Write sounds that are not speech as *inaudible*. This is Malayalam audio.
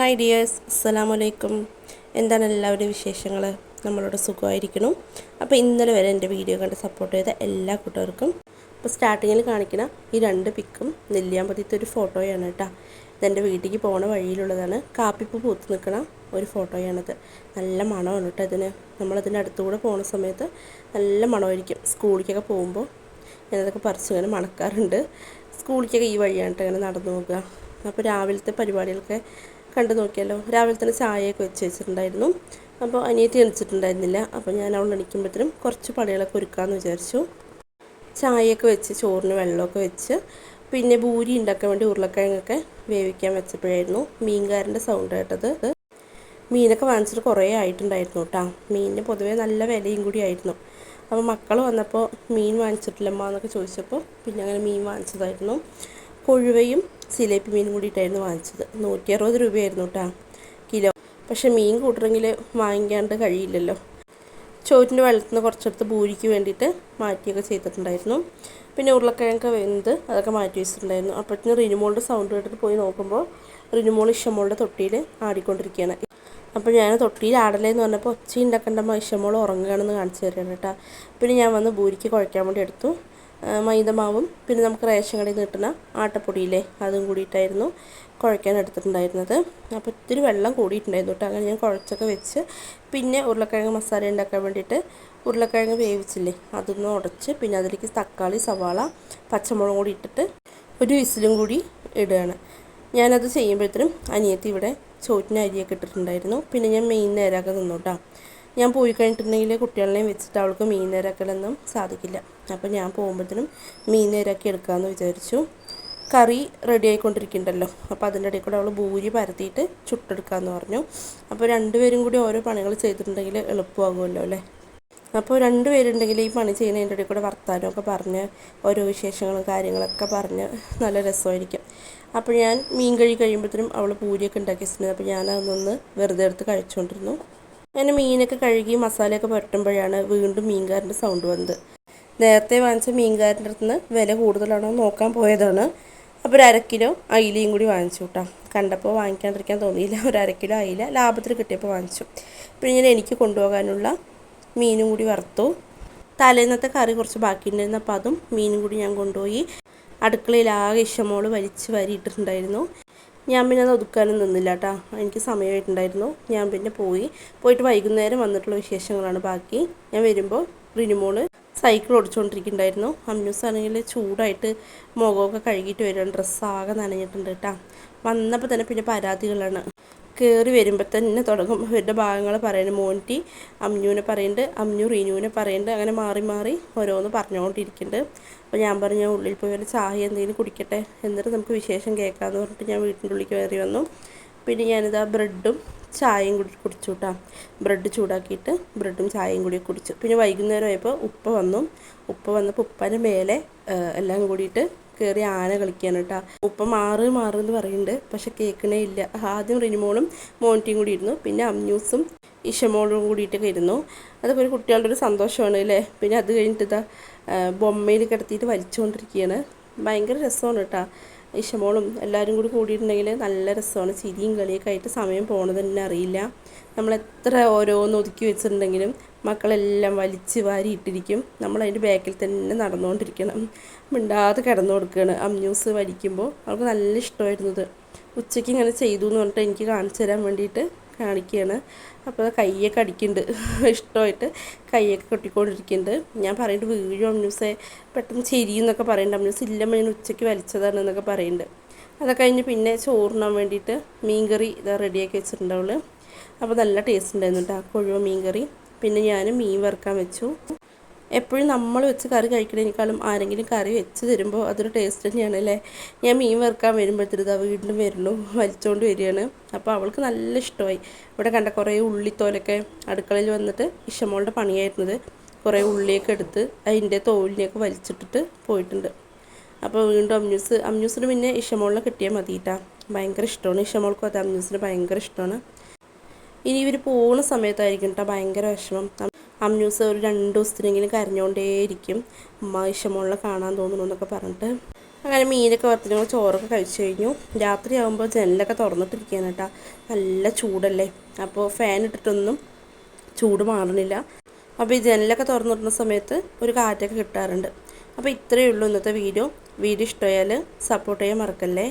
ഹായ് ഡിയേഴ്സ് അസ്സലാമു അലൈക്കും എന്താണ് എല്ലാവരുടെ വിശേഷങ്ങൾ നമ്മളോട് സുഖമായിരിക്കണം. അപ്പോൾ ഇന്നലെ വരെ എന്റെ വീഡിയോ കണ്ട് സപ്പോർട്ട് ചെയ്ത എല്ലാ കൂട്ടുകാർക്കും അപ്പോൾ സ്റ്റാർട്ടിങ്ങിൽ കാണിക്കുന്ന ഈ രണ്ട് പിക്കും നെല്ലിയാമ്പതിയത്തെ ഒരു ഫോട്ടോയാണ് കേട്ടോ. ഇതെന്റെ വീട്ടിലേക്ക് പോണ വഴിയിലുള്ളതാണ്. കാപ്പിപ്പ് പൂത്ത് നിൽക്കണ ഒരു ഫോട്ടോയാണിത് നല്ല മണമാണ് കേട്ടോ ഇതിന്. നമ്മളതിന്റെ അടുത്തുകൂടെ പോകുന്ന സമയത്ത് നല്ല മണമായിരിക്കും. സ്കൂളിലേക്കൊക്കെ പോകുമ്പോൾ ഞാനതൊക്കെ പറിച്ചിങ്ങനെ മണക്കാറുണ്ട്. സ്കൂളിലേക്കൊക്കെ ഈ വഴിയാണ് കേട്ടോ ഇങ്ങനെ നടന്നു നോക്കുക അപ്പോൾ രാവിലത്തെ പരിപാടികളൊക്കെ കണ്ടു നോക്കിയല്ലോ. രാവിലെ തന്നെ ചായയൊക്കെ വെച്ച് വെച്ചിട്ടുണ്ടായിരുന്നു. അപ്പോൾ അനിയത്തി എണിച്ചിട്ടുണ്ടായിരുന്നില്ല. അപ്പോൾ ഞാൻ അവൾ എണിക്കുമ്പോഴത്തേനും കുറച്ച് പണികളൊക്കെ ഒരുക്കാമെന്ന് വിചാരിച്ചു. ചായയൊക്കെ വെച്ച് ചോറിന് വെള്ളമൊക്കെ വെച്ച് പിന്നെ ഭൂരി ഉണ്ടാക്കാൻ വേണ്ടി ഉരുളക്കിഴങ്ങൊക്കെ വേവിക്കാൻ വെച്ചപ്പോഴായിരുന്നു മീൻകാരന്റെ സൗണ്ട് കേട്ടത്. മീനൊക്കെ വാങ്ങിച്ചിട്ട് കുറേ ആയിട്ടുണ്ടായിരുന്നു കേട്ടോ. മീനിന് പൊതുവേ നല്ല വിലയും കൂടി ആയിരുന്നു. അപ്പോൾ മക്കൾ വന്നപ്പോൾ മീൻ വാങ്ങിച്ചിട്ടില്ലമ്മ എന്നൊക്കെ ചോദിച്ചപ്പോൾ പിന്നെ അങ്ങനെ മീൻ വാങ്ങിച്ചതായിരുന്നു. കൊഴുവയും സിലേപ്പി മീനും കൂടിയിട്ടായിരുന്നു വാങ്ങിച്ചത്. നൂറ്റി അറുപത് രൂപയായിരുന്നു കേട്ടോ കിലോ. പക്ഷെ മീൻ കൂട്ടണമെങ്കിൽ വാങ്ങിക്കാണ്ട് കഴിയില്ലല്ലോ. ചോറ്റിന്റെ വെള്ളത്തിൽ നിന്ന് കുറച്ചെടുത്ത് പൂരിക്ക് വേണ്ടിയിട്ട് മാറ്റിയൊക്കെ ചെയ്തിട്ടുണ്ടായിരുന്നു. പിന്നെ ഉരുളക്കിഴങ്ങൊക്കെ വെന്ത് അതൊക്കെ മാറ്റി വെച്ചിട്ടുണ്ടായിരുന്നു. അപ്പോഴത്തേന് റിനുമോളുടെ സൗണ്ട് കേട്ടിട്ട് പോയി നോക്കുമ്പോൾ റിനുമോൾ ഇഷമോളുടെ തൊട്ടിയിൽ ആടിക്കൊണ്ടിരിക്കുകയാണ്. അപ്പോൾ ഞാൻ തൊട്ടിയിൽ ആടലേന്ന് പറഞ്ഞപ്പോൾ ഒച്ച ഉണ്ടാക്കേണ്ടമ്മ ഇഷമോൾ ഉറങ്ങുകയാണെന്ന് കാണിച്ചു തരികയാണ് കേട്ടോ പിന്നെ ഞാൻ വന്ന് പൂരിക്ക് കുഴയ്ക്കാൻ വേണ്ടി എടുത്തു. മൈദമാവും. പിന്നെ നമുക്ക് റേഷൻ കടയിൽ നിന്ന് കിട്ടുന്ന ആട്ടപ്പൊടിയില്ലേ അതും കൂടിയിട്ടായിരുന്നു കുഴയ്ക്കാൻ എടുത്തിട്ടുണ്ടായിരുന്നത്. അപ്പോൾ ഇത്തിരി വെള്ളം കൂടിയിട്ടുണ്ടായിരുന്നു കേട്ടോ. അങ്ങനെ ഞാൻ കുഴച്ചൊക്കെ വെച്ച് പിന്നെ ഉരുളക്കിഴങ്ങ് മസാല ഉണ്ടാക്കാൻ വേണ്ടിയിട്ട് ഉരുളക്കിഴങ്ങ് വേവിച്ചില്ലേ അതൊന്ന് ഉടച്ച് പിന്നെ അതിലേക്ക് തക്കാളി സവാള പച്ചമുളകും കൂടി ഇട്ടിട്ട് ഒരു വിസിലും കൂടി ഇടുകയാണ്. ഞാനത് ചെയ്യുമ്പോഴത്തേനും അനിയത്തി ഇവിടെ ചോറ്റിന് അരിയൊക്കെ ഇട്ടിട്ടുണ്ടായിരുന്നു. പിന്നെ ഞാൻ മെയിൻ നേരമൊക്കെ നിന്നു കേട്ടോ. ഞാൻ പോയി കഴിഞ്ഞിട്ടുണ്ടെങ്കിൽ കുട്ടികളെയും വെച്ചിട്ട് അവൾക്ക് മീൻ നേരാക്കലൊന്നും സാധിക്കില്ല. അപ്പോൾ ഞാൻ പോകുമ്പോഴത്തേനും മീൻ നേരാക്കി എടുക്കാമെന്ന് വിചാരിച്ചു. കറി റെഡി ആയിക്കൊണ്ടിരിക്കുന്നുണ്ടല്ലോ. അപ്പോൾ അതിന്റെ ഇടയിൽ കൂടെ അവൾ ഭൂരി പരത്തിയിട്ട് ചുട്ടെടുക്കാമെന്ന് പറഞ്ഞു. അപ്പോൾ രണ്ടുപേരും കൂടി ഓരോ പണികൾ ചെയ്തിട്ടുണ്ടെങ്കിൽ എളുപ്പമാകുമല്ലോ അല്ലേ? അപ്പോൾ രണ്ട് പേരുണ്ടെങ്കിൽ ഈ പണി ചെയ്യുന്നതിന്റെ ഇടയിൽ കൂടെ വർത്താനമൊക്കെ പറഞ്ഞ് ഓരോ വിശേഷങ്ങളും കാര്യങ്ങളൊക്കെ പറഞ്ഞ് നല്ല രസമായിരിക്കും. അപ്പോൾ ഞാൻ മീൻ കഴി കഴിയുമ്പോഴത്തേനും അവൾ പൂരിയൊക്കെ ഉണ്ടാക്കി വെച്ചിട്ടുണ്ട്. അപ്പോൾ ഞാൻ അതൊന്ന് വെറുതെ എടുത്ത് കഴിച്ചുകൊണ്ടിരുന്നു. അങ്ങനെ മീനൊക്കെ കഴുകി മസാലയൊക്കെ പുരട്ടുമ്പോഴാണ് വീണ്ടും മീൻകാരന്റെ സൗണ്ട് വന്നത്. നേരത്തെ വാങ്ങിച്ച മീൻകാരന്റെ അടുത്ത് നിന്ന് വില കൂടുതലാണോ നോക്കാൻ പോയതാണ്. അപ്പോൾ ഒരു അരക്കിലോ കിലോ അയിലയും കൂടി വാങ്ങിച്ചു കേട്ടോ. കണ്ടപ്പോൾ വാങ്ങിക്കാണ്ടിരിക്കാൻ തോന്നിയില്ല. ഒരു അരക്കിലോ കിലോ അയില ലാഭത്തിൽ കിട്ടിയപ്പോൾ വാങ്ങിച്ചു. പിന്നെ ഞാൻ എനിക്ക് കൊണ്ടുപോകാനുള്ള മീനും കൂടി വറുത്തു. തലേന്നത്തെ കറി കുറച്ച് ബാക്കിയുണ്ടായിരുന്നു. അപ്പോൾ അതും മീനും കൂടി ഞാൻ കൊണ്ടുപോയി അടുക്കളയിൽ ആകെ ഇഷ്ടമോൾ വലിച്ച് വരിയിട്ടുണ്ടായിരുന്നു ഞാൻ പിന്നെ അത് ഒതുക്കാനും നിന്നില്ല കേട്ടോ. എനിക്ക് സമയമായിട്ടുണ്ടായിരുന്നു. ഞാൻ പിന്നെ പോയി. പോയിട്ട് വൈകുന്നേരം വന്നിട്ടുള്ള വിശേഷങ്ങളാണ് ബാക്കി. ഞാൻ വരുമ്പോൾ റിനിമോൾ സൈക്കിൾ ഓടിച്ചുകൊണ്ടിരിക്കുന്നുണ്ടായിരുന്നു അമ്യൂസ് ആണെങ്കിൽ ചൂടായിട്ട് മുഖമൊക്കെ കഴുകിയിട്ട് വരികയാണ്. ഡ്രസ്സ് ആകെ നനഞ്ഞിട്ടുണ്ട് കേട്ടോ. വന്നപ്പോൾ തന്നെ പിന്നെ പരാതികളാണ്. കയറി വരുമ്പോൾ തന്നെ തുടങ്ങും. അവരുടെ ഭാഗങ്ങൾ പറയുന്നത് മോന്റി അമ്ഞ്ഞൂനെ പറയുന്നുണ്ട് അമ്മു റീനുവിനെ പറയുന്നുണ്ട്. അങ്ങനെ മാറി മാറി ഓരോന്ന് പറഞ്ഞുകൊണ്ടിരിക്കുന്നുണ്ട്. അപ്പോൾ ഞാൻ പറഞ്ഞു ഉള്ളിൽ പോയി ഒരു ചായ എന്തെങ്കിലും കുടിക്കട്ടെ. എന്നിട്ട് നമുക്ക് വിശേഷം കേൾക്കാമെന്ന് പറഞ്ഞിട്ട് ഞാൻ വീട്ടിന്റെ ഉള്ളിൽ കയറി വന്നു. പിന്നെ ഞാനിതാ ബ്രെഡും ചായയും കൂടി കുടിച്ചു കേട്ടോ ബ്രെഡ് ചൂടാക്കിയിട്ട് ബ്രെഡും ചായയും കൂടി കുടിച്ചു. പിന്നെ വൈകുന്നേരം ആയപ്പോൾ ഉപ്പ വന്നു. ഉപ്പ വന്നപ്പോൾ ഉപ്പാന്റെ മേലെ എല്ലാം കൂടിയിട്ട് കയറി ആന കളിക്കുകയാണ് കേട്ടോ ഉപ്പ മാറ് എന്ന് പറയുന്നുണ്ട് പക്ഷെ കേൾക്കണേ ഇല്ല. ആദ്യം റിനിമോളും മോണിറ്റിയും കൂടി ഇരുന്നു. പിന്നെ അമ്യൂസും ഇഷമോളും കൂടിയിട്ടൊക്കെ ഇരുന്നു അതൊക്കെ ഒരു കുട്ടികളുടെ ഒരു സന്തോഷമാണ് അല്ലേ? പിന്നെ അത് കഴിഞ്ഞിട്ട് ഇതാ ബൊമ്മയിൽ കിടത്തിയിട്ട് വലിച്ചുകൊണ്ടിരിക്കുകയാണ് ഭയങ്കര രസമാണ് കേട്ടോ. ഇഷമോളും എല്ലാവരും കൂടി കൂടിയിട്ടുണ്ടെങ്കിൽ നല്ല രസമാണ്. ചിരിയും കളിയൊക്കെ ആയിട്ട് സമയം പോണത് തന്നെ അറിയില്ല. നമ്മൾ എത്ര ഓരോന്ന് ഒതുക്കി വെച്ചിട്ടുണ്ടെങ്കിലും മക്കളെല്ലാം വലിച്ച് വാരി ഇട്ടിരിക്കും. നമ്മൾ അതിന്റെ ബാക്കിൽ തന്നെ നടന്നുകൊണ്ടിരിക്കണം. മിണ്ടാതെ കിടന്നു കൊടുക്കുകയാണ്. അമ്യൂസ് വലിക്കുമ്പോൾ അവൾക്ക് നല്ല ഇഷ്ടമായിരുന്നത് ഉച്ചയ്ക്ക് ഇങ്ങനെ ചെയ്തു എന്ന് പറഞ്ഞിട്ട് എനിക്ക് കാണിച്ചു തരാൻ വേണ്ടിയിട്ട് കാണിക്കുകയാണ് അപ്പോൾ കയ്യൊക്കെ അടിക്കുന്നുണ്ട്. *laughs* ഇഷ്ടമായിട്ട് കയ്യൊക്കെ കൊട്ടിക്കൊണ്ടിരിക്കുന്നുണ്ട്. ഞാൻ പറയുന്നുണ്ട് വീഴും അമ്യൂസെ. പെട്ടെന്ന് ചെരിയെന്നൊക്കെ പറയുന്നുണ്ട്. അമ്യൂസ് ഇല്ല ഞാൻ ഉച്ചയ്ക്ക് വലിച്ചതാണ് എന്നൊക്കെ പറയുന്നുണ്ട്. അതൊക്കെ കഴിഞ്ഞ് പിന്നെ ചോറിനാൻ വേണ്ടിയിട്ട് മീൻകറി ഇതാ റെഡിയാക്കി വെച്ചിട്ടുണ്ടാവുള്ളൂ അപ്പോൾ നല്ല ടേസ്റ്റ് ഉണ്ടായിരുന്നു കേട്ടോ കൊഴുവ മീൻകറി. പിന്നെ ഞാൻ മീൻ വറുക്കാൻ വെച്ചു. എപ്പോഴും നമ്മൾ വെച്ച് കറി കഴിക്കുന്നതിനേക്കാളും ആരെങ്കിലും കറി വെച്ച് തരുമ്പോൾ അതൊരു ടേസ്റ്റ് തന്നെയാണ് അല്ലേ? ഞാൻ മീൻ വറുക്കാൻ അവ വീണ്ടും വരുന്നു വലിച്ചുകൊണ്ട് വരികയാണ്. അപ്പോൾ അവൾക്ക് നല്ല ഇഷ്ടമായി. ഇവിടെ കണ്ട കുറേ ഉള്ളിത്തോലൊക്കെ അടുക്കളയിൽ വന്നിട്ട് ഇഷമോളുടെ പണിയായിരുന്നത്. കുറേ ഉള്ളിയൊക്കെ എടുത്ത് അതിന്റെ തോലിനെയൊക്കെ വലിച്ചിട്ടിട്ട് പോയിട്ടുണ്ട്. അപ്പോൾ വീണ്ടും അമ്യൂസ് അമ്യൂസിന് പിന്നെ ഇഷമോളിനെ കിട്ടിയാൽ മതിയിട്ടാ ഭയങ്കര ഇഷ്ടമാണ് ഇഷമോൾക്കും അത് അമ്യൂസിന് ഭയങ്കര ഇഷ്ടമാണ്. ഇനി ഇവർ പോകുന്ന സമയത്തായിരിക്കും കേട്ടോ ഭയങ്കര വിഷമം. അമ്യൂസ് ഒരു രണ്ട് ദിവസത്തിനെങ്കിലും കരഞ്ഞുകൊണ്ടേയിരിക്കും. ഉമ്മ ഇഷ്ടമുള്ള കാണാൻ തോന്നുന്നു എന്നൊക്കെ പറഞ്ഞിട്ട്. അങ്ങനെ മീനൊക്കെ വറുത്ത് ഞങ്ങൾ ചോറൊക്കെ കഴിച്ചു കഴിഞ്ഞു. രാത്രി ആകുമ്പോൾ ജനലൊക്കെ തുറന്നിട്ടിരിക്കുകയാണ് കേട്ടോ. നല്ല ചൂടല്ലേ? അപ്പോൾ ഫാൻ ഇട്ടിട്ടൊന്നും ചൂട് മാറണില്ല. അപ്പോൾ ഈ ജനലൊക്കെ തുറന്നിടുന്ന സമയത്ത് ഒരു കാറ്റൊക്കെ കിട്ടാറുണ്ട്. അപ്പോൾ ഇത്രയേ ഉള്ളൂ ഇന്നത്തെ വീഡിയോ. വീഡിയോ ഇഷ്ടമായാൽ സപ്പോർട്ട് ചെയ്യാൻ മറക്കല്ലേ?